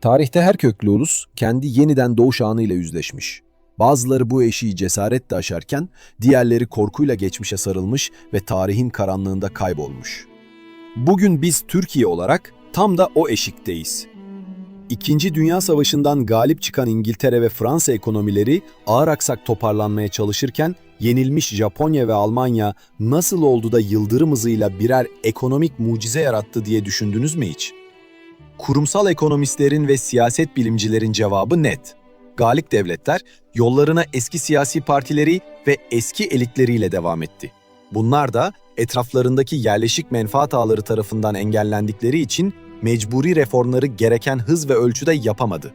Tarihte her köklü ulus kendi yeniden doğuş anıyla yüzleşmiş. Bazıları bu eşiği cesaretle aşarken diğerleri korkuyla geçmişe sarılmış ve tarihin karanlığında kaybolmuş. Bugün biz Türkiye olarak tam da o eşikteyiz. İkinci Dünya Savaşı'ndan galip çıkan İngiltere ve Fransa ekonomileri ağır aksak toparlanmaya çalışırken yenilmiş Japonya ve Almanya nasıl oldu da yıldırım hızıyla birer ekonomik mucize yarattı diye düşündünüz mü hiç? Kurumsal ekonomistlerin ve siyaset bilimcilerin cevabı net. Galip devletler yollarına eski siyasi partileri ve eski elitleriyle devam etti. Bunlar da etraflarındaki yerleşik menfaat ağları tarafından engellendikleri için mecburi reformları gereken hız ve ölçüde yapamadı.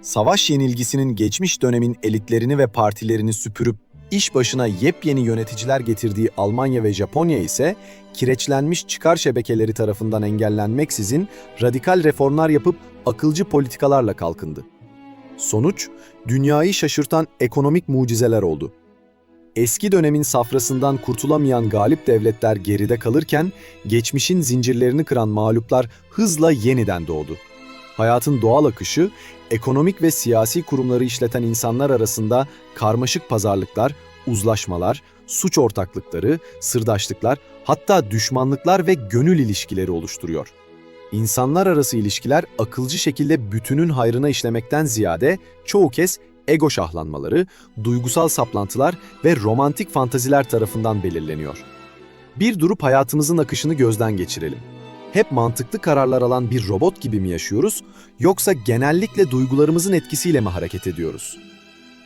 Savaş yenilgisinin geçmiş dönemin elitlerini ve partilerini süpürüp iş başına yepyeni yöneticiler getirdiği Almanya ve Japonya ise kireçlenmiş çıkar şebekeleri tarafından engellenmeksizin radikal reformlar yapıp akılcı politikalarla kalkındı. Sonuç, dünyayı şaşırtan ekonomik mucizeler oldu. Eski dönemin safrasından kurtulamayan galip devletler geride kalırken, geçmişin zincirlerini kıran mağluplar hızla yeniden doğdu. Hayatın doğal akışı, ekonomik ve siyasi kurumları işleten insanlar arasında karmaşık pazarlıklar, uzlaşmalar, suç ortaklıkları, sırdaşlıklar, hatta düşmanlıklar ve gönül ilişkileri oluşturuyor. İnsanlar arası ilişkiler akılcı şekilde bütünün hayrına işlemekten ziyade çoğu kez ego şahlanmaları, duygusal saplantılar ve romantik fantaziler tarafından belirleniyor. Bir durup hayatımızın akışını gözden geçirelim. Hep mantıklı kararlar alan bir robot gibi mi yaşıyoruz yoksa genellikle duygularımızın etkisiyle mi hareket ediyoruz?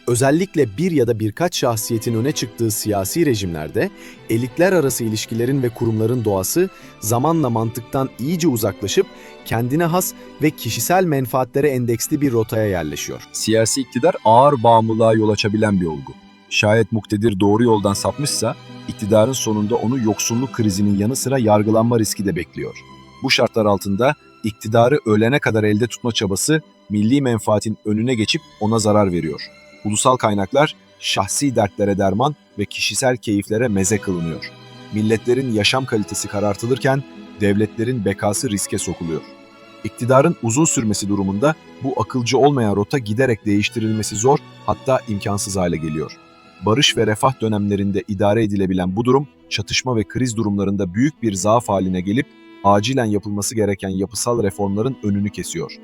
Özellikle bir ya da birkaç şahsiyetin öne çıktığı siyasi rejimlerde elitler arası ilişkilerin ve kurumların doğası zamanla mantıktan iyice uzaklaşıp kendine has ve kişisel menfaatlere endeksli bir rotaya yerleşiyor. Siyasi iktidar ağır bağımlılığa yol açabilen bir olgu. Şayet muktedir doğru yoldan sapmışsa, iktidarın sonunda onu yoksulluk krizinin yanı sıra yargılanma riski de bekliyor. Bu şartlar altında iktidarı ölene kadar elde tutma çabası milli menfaatin önüne geçip ona zarar veriyor. Ulusal kaynaklar şahsi dertlere derman ve kişisel keyiflere meze kılınıyor. Milletlerin yaşam kalitesi karartılırken devletlerin bekası riske sokuluyor. İktidarın uzun sürmesi durumunda bu akılcı olmayan rota giderek değiştirilmesi zor hatta imkansız hale geliyor. Barış ve refah dönemlerinde idare edilebilen bu durum çatışma ve kriz durumlarında büyük bir zaaf haline gelip acilen yapılması gereken yapısal reformların önünü kesiyor.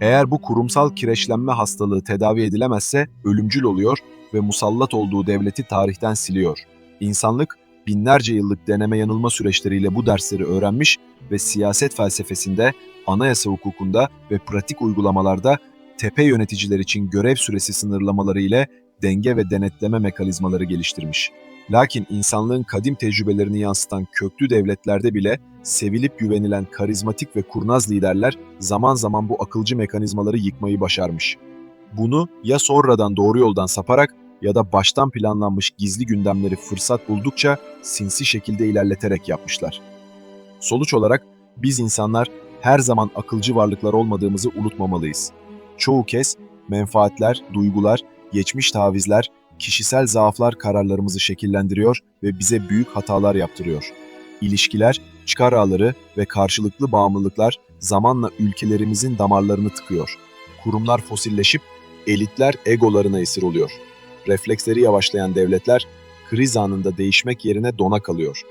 Eğer bu kurumsal kireçlenme hastalığı tedavi edilemezse ölümcül oluyor ve musallat olduğu devleti tarihten siliyor. İnsanlık binlerce yıllık deneme yanılma süreçleriyle bu dersleri öğrenmiş ve siyaset felsefesinde, anayasa hukukunda ve pratik uygulamalarda tepe yöneticiler için görev süresi sınırlamaları ile denge ve denetleme mekanizmaları geliştirmiş. Lakin insanlığın kadim tecrübelerini yansıtan köklü devletlerde bile sevilip güvenilen karizmatik ve kurnaz liderler zaman zaman bu akılcı mekanizmaları yıkmayı başarmış. Bunu ya sonradan doğru yoldan saparak ya da baştan planlanmış gizli gündemleri fırsat buldukça sinsi şekilde ilerleterek yapmışlar. Sonuç olarak biz insanlar her zaman akılcı varlıklar olmadığımızı unutmamalıyız. Çoğu kez menfaatler, duygular, geçmiş tavizler, kişisel zaaflar kararlarımızı şekillendiriyor ve bize büyük hatalar yaptırıyor. İlişkiler, çıkar ağları ve karşılıklı bağımlılıklar zamanla ülkelerimizin damarlarını tıkıyor. Kurumlar fosilleşip elitler egolarına esir oluyor. Refleksleri yavaşlayan devletler kriz anında değişmek yerine dona kalıyor.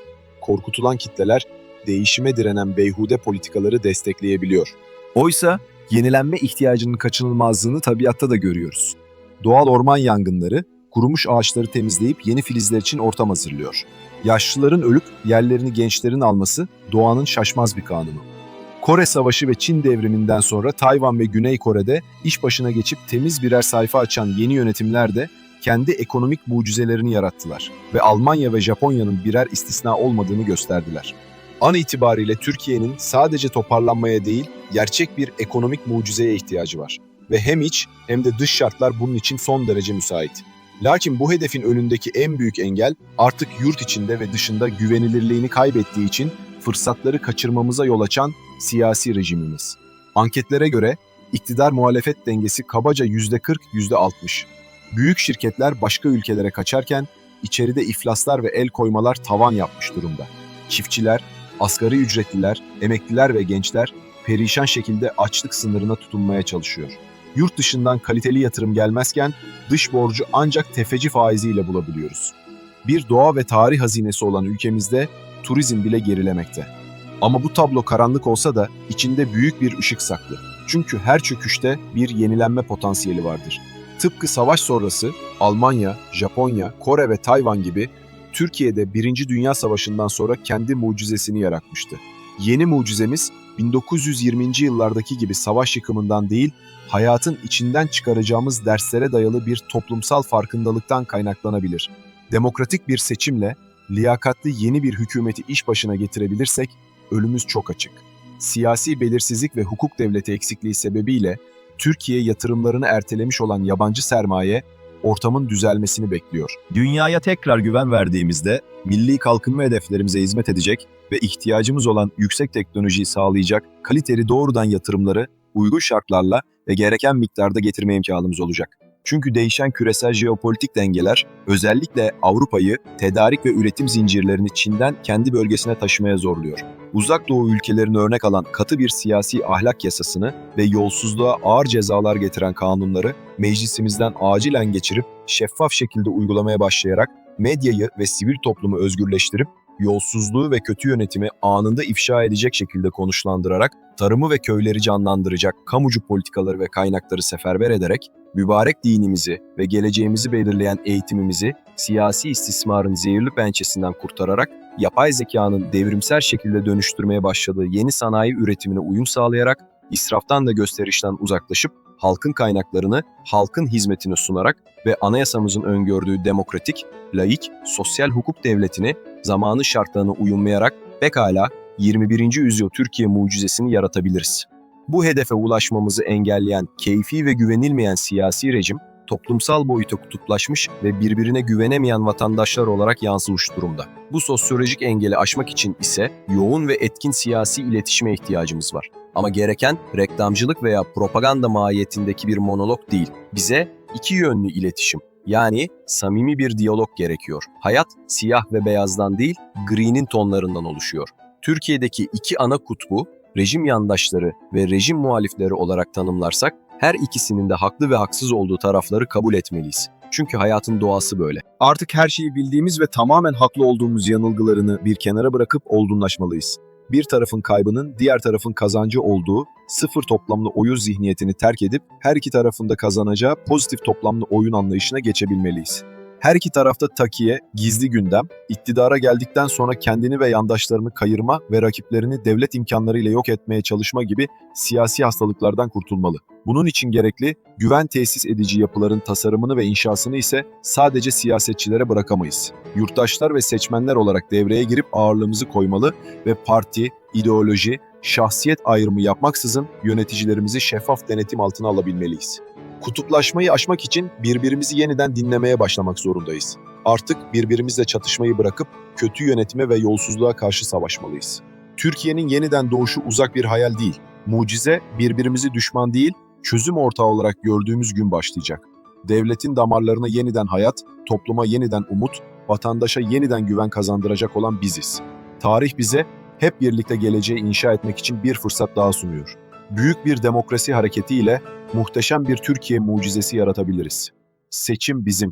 Korkutulan kitleler değişime direnen beyhude politikaları destekleyebiliyor. Oysa yenilenme ihtiyacının kaçınılmazlığını tabiatta da görüyoruz. Doğal orman yangınları kurumuş ağaçları temizleyip yeni filizler için ortam hazırlıyor. Yaşlıların ölüp yerlerini gençlerin alması doğanın şaşmaz bir kanunu. Kore Savaşı ve Çin devriminden sonra Tayvan ve Güney Kore'de iş başına geçip temiz birer sayfa açan yeni yönetimler de kendi ekonomik mucizelerini yarattılar ve Almanya ve Japonya'nın birer istisna olmadığını gösterdiler. An itibariyle Türkiye'nin sadece toparlanmaya değil, gerçek bir ekonomik mucizeye ihtiyacı var. Ve hem iç hem de dış şartlar bunun için son derece müsait. Lakin bu hedefin önündeki en büyük engel artık yurt içinde ve dışında güvenilirliğini kaybettiği için fırsatları kaçırmamıza yol açan siyasi rejimimiz. Anketlere göre iktidar muhalefet dengesi kabaca %40-%60. Büyük şirketler başka ülkelere kaçarken içeride iflaslar ve el koymalar tavan yapmış durumda. Çiftçiler, asgari ücretliler, emekliler ve gençler perişan şekilde açlık sınırına tutunmaya çalışıyor. Yurt dışından kaliteli yatırım gelmezken dış borcu ancak tefeci faiziyle bulabiliyoruz. Bir doğa ve tarih hazinesi olan ülkemizde turizm bile gerilemekte. Ama bu tablo karanlık olsa da içinde büyük bir ışık saklı. Çünkü her çöküşte bir yenilenme potansiyeli vardır. Tıpkı savaş sonrası Almanya, Japonya, Kore ve Tayvan gibi Türkiye'de Birinci Dünya Savaşı'ndan sonra kendi mucizesini yaratmıştı. Yeni mucizemiz 1920. yıllardaki gibi savaş yıkımından değil, hayatın içinden çıkaracağımız derslere dayalı bir toplumsal farkındalıktan kaynaklanabilir. Demokratik bir seçimle liyakatli yeni bir hükümeti iş başına getirebilirsek ölümüz çok açık. Siyasi belirsizlik ve hukuk devleti eksikliği sebebiyle Türkiye yatırımlarını ertelemiş olan yabancı sermaye ortamın düzelmesini bekliyor. Dünyaya tekrar güven verdiğimizde milli kalkınma hedeflerimize hizmet edecek ve ihtiyacımız olan yüksek teknolojiyi sağlayacak kaliteli doğrudan yatırımları uygun şartlarla ve gereken miktarda getirme imkanımız olacak. Çünkü değişen küresel jeopolitik dengeler özellikle Avrupa'yı tedarik ve üretim zincirlerini Çin'den kendi bölgesine taşımaya zorluyor. Uzak Doğu ülkelerine örnek alan katı bir siyasi ahlak yasasını ve yolsuzluğa ağır cezalar getiren kanunları meclisimizden acilen geçirip şeffaf şekilde uygulamaya başlayarak medyayı ve sivil toplumu özgürleştirip yolsuzluğu ve kötü yönetimi anında ifşa edecek şekilde konuşlandırarak tarımı ve köyleri canlandıracak kamucu politikaları ve kaynakları seferber ederek mübarek dinimizi ve geleceğimizi belirleyen eğitimimizi siyasi istismarın zehirli pençesinden kurtararak yapay zekanın devrimsel şekilde dönüştürmeye başladığı yeni sanayi üretimine uyum sağlayarak israftan da gösterişten uzaklaşıp halkın kaynaklarını halkın hizmetine sunarak ve anayasamızın öngördüğü demokratik, laik, sosyal hukuk devletini zamanı şartlarına uyumlayarak pekala 21. yüzyıl Türkiye mucizesini yaratabiliriz. Bu hedefe ulaşmamızı engelleyen keyfi ve güvenilmeyen siyasi rejim, toplumsal boyuta kutuplaşmış ve birbirine güvenemeyen vatandaşlar olarak yansımış durumda. Bu sosyolojik engeli aşmak için ise yoğun ve etkin siyasi iletişime ihtiyacımız var. Ama gereken reklamcılık veya propaganda mahiyetindeki bir monolog değil. Bize iki yönlü iletişim, yani samimi bir diyalog gerekiyor. Hayat siyah ve beyazdan değil, gri'nin tonlarından oluşuyor. Türkiye'deki iki ana kutbu, rejim yandaşları ve rejim muhalifleri olarak tanımlarsak, her ikisinin de haklı ve haksız olduğu tarafları kabul etmeliyiz. Çünkü hayatın doğası böyle. Artık her şeyi bildiğimiz ve tamamen haklı olduğumuz yanılgılarını bir kenara bırakıp olgunlaşmalıyız. Bir tarafın kaybının diğer tarafın kazancı olduğu sıfır toplamlı oyun zihniyetini terk edip her iki tarafın da kazanacağı pozitif toplamlı oyun anlayışına geçebilmeliyiz. Her iki tarafta takiye, gizli gündem, iktidara geldikten sonra kendini ve yandaşlarını kayırma ve rakiplerini devlet imkanlarıyla yok etmeye çalışma gibi siyasi hastalıklardan kurtulmalı. Bunun için gerekli güven tesis edici yapıların tasarımını ve inşasını ise sadece siyasetçilere bırakamayız. Yurttaşlar ve seçmenler olarak devreye girip ağırlığımızı koymalı ve parti, ideoloji, şahsiyet ayrımı yapmaksızın yöneticilerimizi şeffaf denetim altına alabilmeliyiz. Kutuplaşmayı aşmak için birbirimizi yeniden dinlemeye başlamak zorundayız. Artık birbirimizle çatışmayı bırakıp kötü yönetime ve yolsuzluğa karşı savaşmalıyız. Türkiye'nin yeniden doğuşu uzak bir hayal değil. Mucize birbirimizi düşman değil, çözüm ortağı olarak gördüğümüz gün başlayacak. Devletin damarlarına yeniden hayat, topluma yeniden umut, vatandaşa yeniden güven kazandıracak olan biziz. Tarih bize hep birlikte geleceği inşa etmek için bir fırsat daha sunuyor. Büyük bir demokrasi hareketiyle muhteşem bir Türkiye mucizesi yaratabiliriz. Seçim bizim.